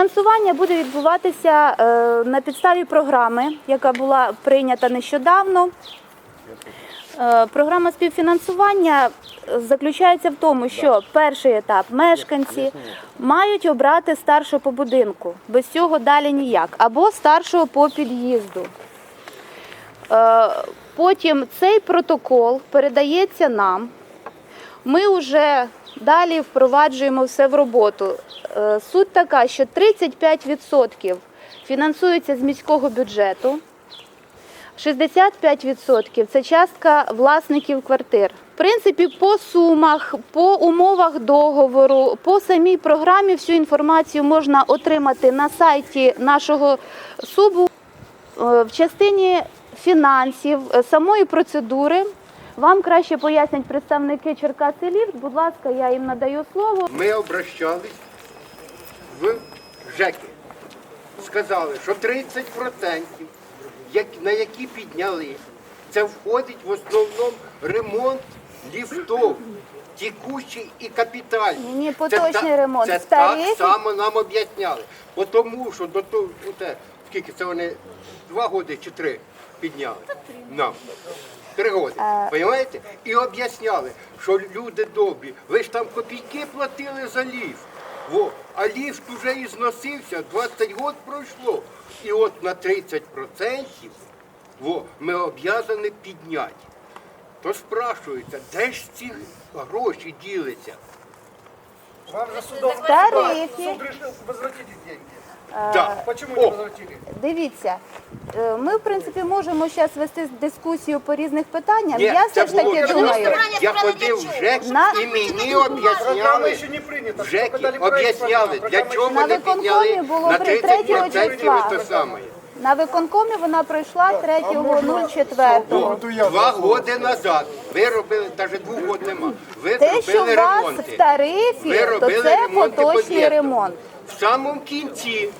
Фінансування буде відбуватися е, на підставі програми, яка була прийнята нещодавно. Е, Програма співфінансування е, заключається в тому, що перший етап мешканці мають обрати старшого по будинку. Без цього далі ніяк. Або старшого по під'їзду. Потім цей протокол передається нам. Ми вже далі впроваджуємо все в роботу. Е, Суть така, що 35% фінансується з міського бюджету, 65% це частка власників квартир. В принципі, по сумах, по умовах договору, по самій програмі всю інформацію можна отримати на сайті нашого субу. Е, В частині фінансів, е, самої процедури вам краще пояснять представники Черкаси Ліфт. Будь ласка, я їм надаю слово. Ми обращались в ЖЕКи. Сказали, що 30%, на які підняли, це входить в основному ремонт ліфтов, текущий і капітальний. Ні, ні, Це ремонт. Це Старий так само нам об'ясняли. Бо Тому що до того, скільки це вони два роки чи три підняли нам. Три роки. Понимаєте? І об'ясняли, що люди добрі, ви ж там копійки платили за ліфт. Во. А ліфт вже і зносився, 20 років пройшло. І от на 30% во, ми об'язані підняти. То спрашується, де ж ці гроші ділиться? Вам же судом В тарифі. суд решил возвратить деньги. Да. Почему О, не возвратили? Дивіться, е, ми в принципі можемо зараз вести дискусію по різних питаннях. Ні, я це все ж було таки думаю. Я ходив в ЖЕК На- і мені об'ясняли, еще не в Только дали проект об'ясняли, программы. для Программа чого вони виконкомі підняли було на при третього 30% числа. те саме. На виконкомі вона пройшла 3.04. Два роки назад ви робили, навіть двох років нема, ви Те, що робили у вас ремонти. в тарифі, Ви то робили це ремонти поточний ремонт. В самому кінці,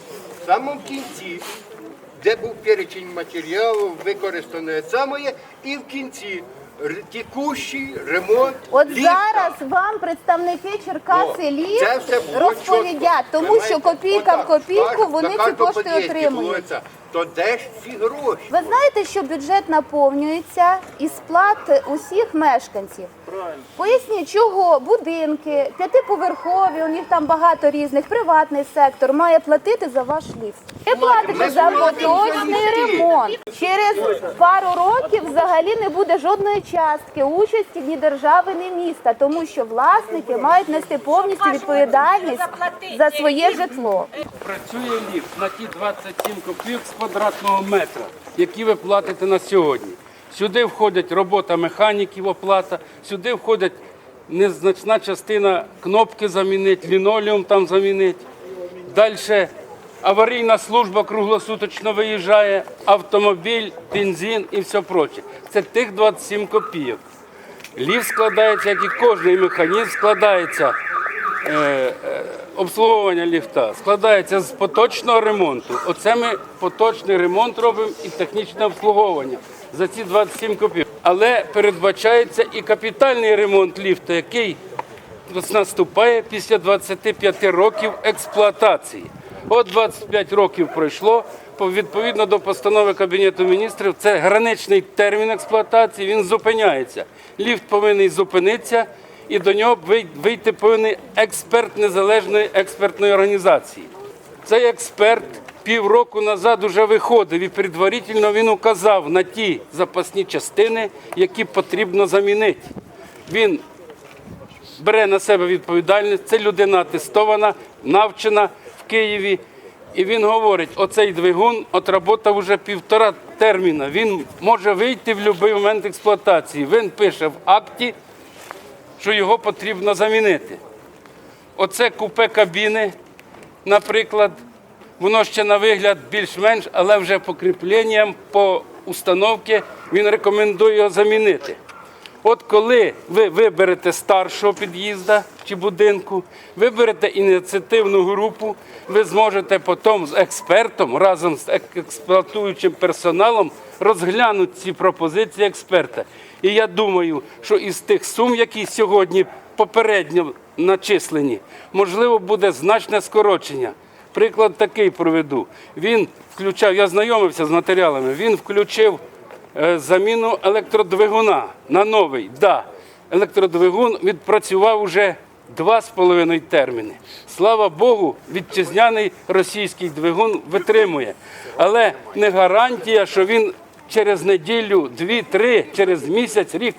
в самому кінці, де був перечень матеріалу, використаної самої, і в кінці текущий ремонт От ліфта. зараз вам представники Черкаси О, Ліфт це все було розповідять, чітко. тому що копійка в Отак, копійку кожен- вони на ці кожному кошти під'їзді отримують. То де ж ці гроші? Ви знаєте, що бюджет наповнюється із сплат усіх мешканців. Поясніть, чого будинки, п'ятиповерхові, у них там багато різних, приватний сектор має платити за ваш ліфт. Ви платите за поточний ремонт. Через пару років взагалі не буде жодної частки участі ні держави, ні міста, тому що власники мають нести повністю відповідальність за своє житло. Працює ліфт на ті 27 копійок з квадратного метра, які ви платите на сьогодні. Сюди входить робота механіків, оплата, сюди входить незначна частина кнопки замінити, лінолеум там замінити. Далі аварійна служба круглосуточно виїжджає, автомобіль, бензин і все проче. Це тих 27 копійок. Ліфт складається, як і кожний механізм, складається е, е, обслуговування ліфта, складається з поточного ремонту. Оце ми поточний ремонт робимо і технічне обслуговування за ці 27 копійок. Але передбачається і капітальний ремонт ліфта, який наступає після 25 років експлуатації. От 25 років пройшло. по- Відповідно до постанови Кабінету міністрів, це граничний термін експлуатації, він зупиняється. Ліфт повинен зупинитися, і до нього вийти повинен експерт незалежної експертної організації. Цей експерт півроку назад уже виходив і предварительно він указав на ті запасні частини, які потрібно замінити. Він бере на себе відповідальність. Це людина атестована, навчена Києві. І він говорить: оцей двигун отработав уже півтора терміна. Він може вийти в будь-який момент експлуатації. Він пише в акті, що його потрібно замінити. Оце купе кабіни, наприклад, воно ще на вигляд більш-менш, але вже покріпленням по установці він рекомендує його замінити. От коли ви виберете старшого під'їзда чи будинку, виберете ініціативну групу, ви зможете потім з експертом разом з експлуатуючим персоналом розглянути ці пропозиції експерта. І я думаю, що із тих сум, які сьогодні попередньо начислені, можливо, буде значне скорочення. Приклад такий проведу. Він включав, я знайомився з матеріалами, він включив заміну електродвигуна на новий. Да, електродвигун відпрацював уже два з половиною терміни. Слава Богу, вітчизняний російський двигун витримує. Але не гарантія, що він через неділю, дві-три, через місяць, рік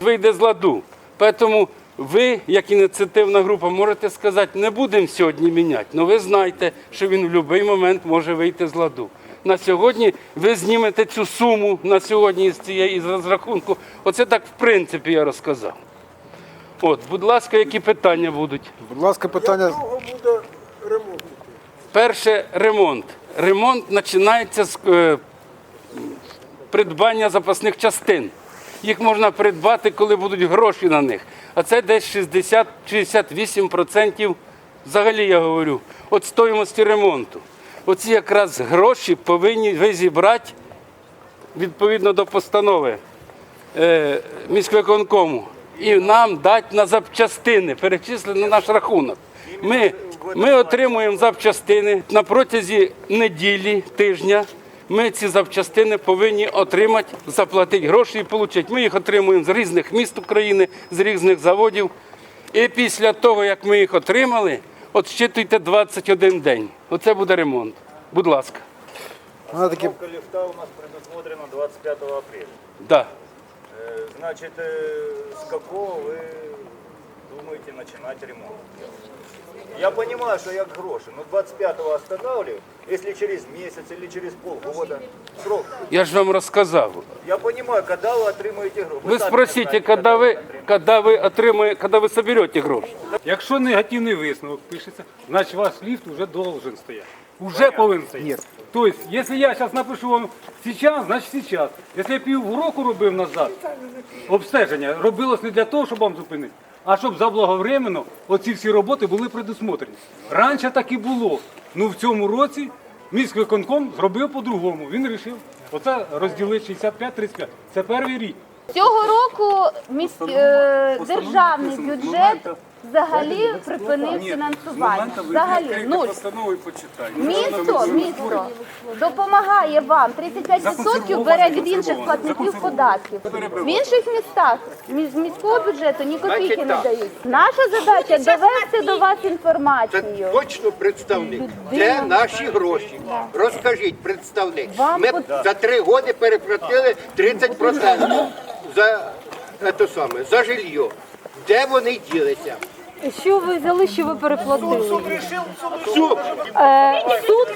вийде з ладу. Тому ви, як ініціативна група, можете сказати, не будемо сьогодні міняти. але ви знаєте, що він в будь-який момент може вийти з ладу. На сьогодні ви знімете цю суму на сьогодні з цієї з розрахунку. Оце так в принципі я розказав. От, будь ласка, які питання будуть? Будь ласка, питання. Довго буде ремонт? Перше ремонт. Ремонт починається з е, придбання запасних частин. Їх можна придбати, коли будуть гроші на них. А це десь 60-68% взагалі я говорю, від стоїмості ремонту. Оці якраз гроші повинні ви зібрати відповідно до постанови е, міськвиконкому і нам дати на запчастини, перечислити на наш рахунок. Ми, ми отримуємо запчастини на протязі неділі, тижня. Ми ці запчастини повинні отримати, заплатити гроші і отримати. Ми їх отримуємо з різних міст України, з різних заводів. І після того, як ми їх отримали, от щитуйте 21 день. Оце буде ремонт. Будь ласка. Вона такі Установка лифта у нас предусмотрена 25 апреля. Да. Э, Значит, э, с какого вы думаете начинать ремонт? Я понимаю, что я гроши, но 25-го останавливаю, если через месяц или через полгода. Срок. Я ж вам розказав. Я понимаю, когда вы отримаете гроши. Ви сами спросите, знаете, когда ви, когда ви отримаєте, когда ви соберете гроші. Якщо негативний висновок пишеться, значить ваш ліфт вже должен стояти. Уже повинен стояти. Тобто, якщо я зараз напишу вам зараз, значить зараз. Якщо я півроку робив назад, обстеження робилось не для того, щоб вам зупинити, а щоб заблаговременно оці всі роботи були предусмотрені. Раніше так і було. Ну в цьому році міськвиконком зробив по-другому. Він вирішив. Оце розділити 65-35. Це перший рік. Цього року міс... е, державний бюджет взагалі припинив фінансування. Взагалі, нуль. Постанову і почитай. Місто, місто допомагає вам. 35% бере від інших платників податків. В інших містах мі- з міського бюджету ні копійки не дають. Наша задача довести до вас інформацію. точно представник. Де наші гроші? Розкажіть, представник. Ми за три роки переплатили 30% за, це саме, за жилье. Де вони ділися? Що ви взяли, що ви переплатили? Суд. Е, суд,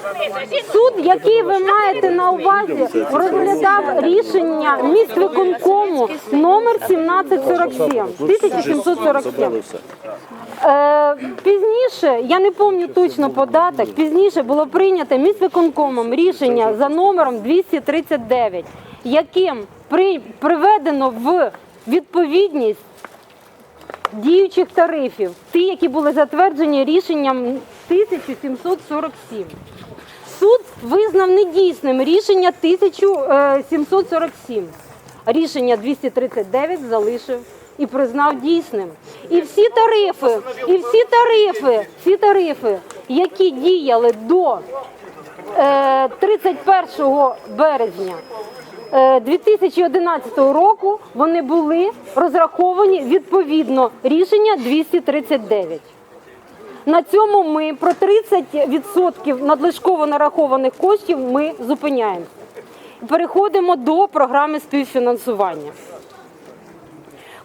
суд, який ви маєте на увазі, розглядав рішення міськвиконкому номер 1747, 1747. Е, пізніше, я не пам'ятаю точно податок, пізніше було прийнято міськвиконкомом рішення за номером 239, яким при, приведено в відповідність діючих тарифів, ті, які були затверджені рішенням 1747. Суд визнав недійсним рішення 1747. Рішення 239 залишив і признав дійсним. І всі тарифи, і всі тарифи, всі тарифи, які діяли до е, 31 березня е, 2011 року вони були розраховані відповідно рішення 239. На цьому ми про 30% надлишково нарахованих коштів ми зупиняємося. Переходимо до програми співфінансування.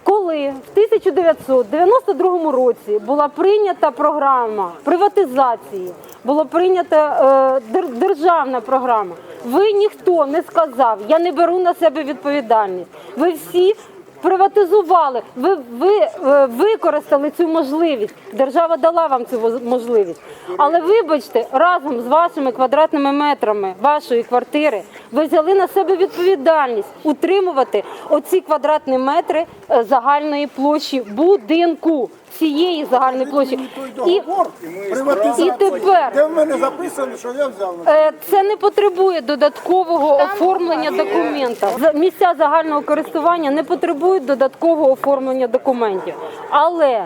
Коли в 1992 році була прийнята програма приватизації, була прийнята е, державна програма, ви ніхто не сказав, я не беру на себе відповідальність. Ви всі приватизували, ви, ви е, використали цю можливість. Держава дала вам цю можливість. Але вибачте, разом з вашими квадратними метрами вашої квартири ви взяли на себе відповідальність утримувати оці квадратні метри е, загальної площі будинку. Всієї загальної площі. І, і тепер Де в мене записано, що я взяв? Е, Це не потребує додаткового оформлення документа. За- Місця загального користування не потребують додаткового оформлення документів. Але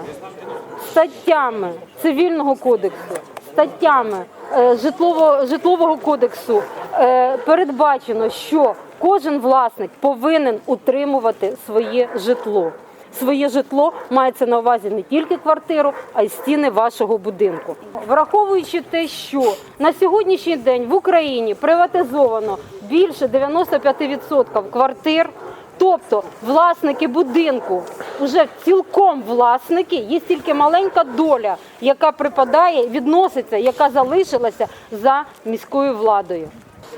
статтями цивільного кодексу, статтями е, житлово, житлового кодексу е, передбачено, що кожен власник повинен утримувати своє житло. Своє житло мається на увазі не тільки квартиру, а й стіни вашого будинку. Враховуючи те, що на сьогоднішній день в Україні приватизовано більше 95% квартир, тобто власники будинку вже цілком власники, є тільки маленька доля, яка припадає, відноситься, яка залишилася за міською владою.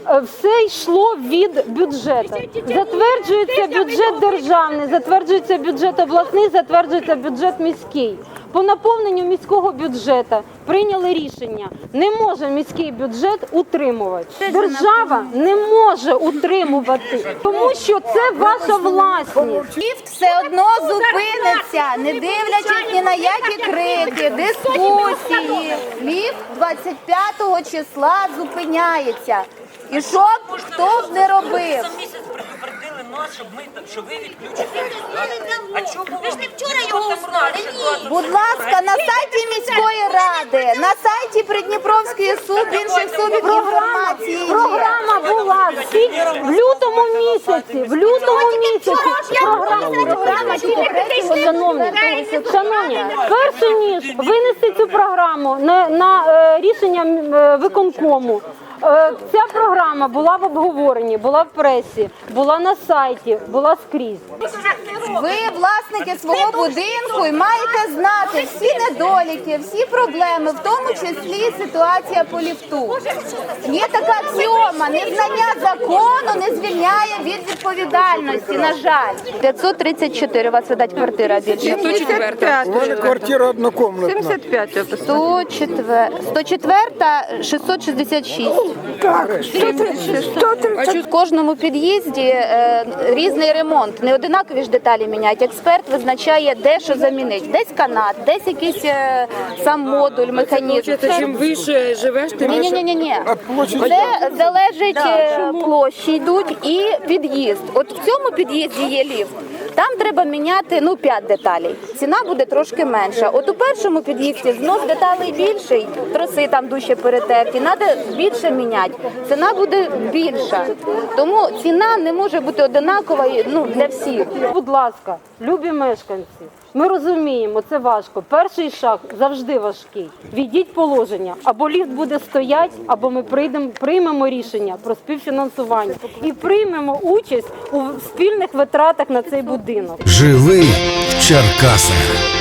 Е, Все йшло від бюджету. Затверджується бюджет державний, затверджується бюджет обласний, затверджується бюджет міський. По наповненню міського бюджету прийняли рішення. Не може міський бюджет утримувати. Держава не може утримувати, тому що це ваша власність. Ліфт все одно зупиниться, не дивлячись ні на які крики, дискусії. Ліфт 25 числа зупиняється. І що б хто б не робив. За місяць предупредили нас, щоб ми що ви відключите. А чому ви ж не вчора його знали? Будь ласка, на сайті міської ради, на сайті Придніпровської суд інших субів інформації. Програма була в в лютому місяці. В лютому місяці програма. Шановні, шановні, перш ніж винести цю програму на, на е, рішення е, виконкому. Е, Ця програма була в обговоренні, була в пресі, була на сайті, була скрізь. Ви власники свого будинку і маєте знати всі недоліки, всі проблеми, в тому числі ситуація по ліфту. Є така аксіома, незнання закону не звільняє від відповідальності, на жаль. 534 у вас видать квартира більше. У мене квартира однокомнатна. 104, 104 666. В кожному під'їзді е, різний ремонт. Не одинакові ж деталі міняють. Експерт визначає, де що замінить. Десь канат, десь якийсь е, сам модуль, механізм. Чим вище живеш, тим Ні, ні, ні, ні, ні. Це залежить е, площі йдуть і під'їзд. От в цьому під'їзді є ліфт. Там треба міняти ну 5 деталей. Ціна буде трошки менша. От у першому під'їзді знос деталей більший, троси там дужче перетерті. Треба більше міняти. Ціна буде більша. Тому ціна не може бути одинакова ну, для всіх. Будь ласка, любі мешканці, ми розуміємо, це важко. Перший шаг завжди важкий. Війдіть положення, або ліфт буде стоять, або ми прийдемо, приймемо рішення про співфінансування і приймемо участь у спільних витратах на цей будинок. Живи в Черкасах.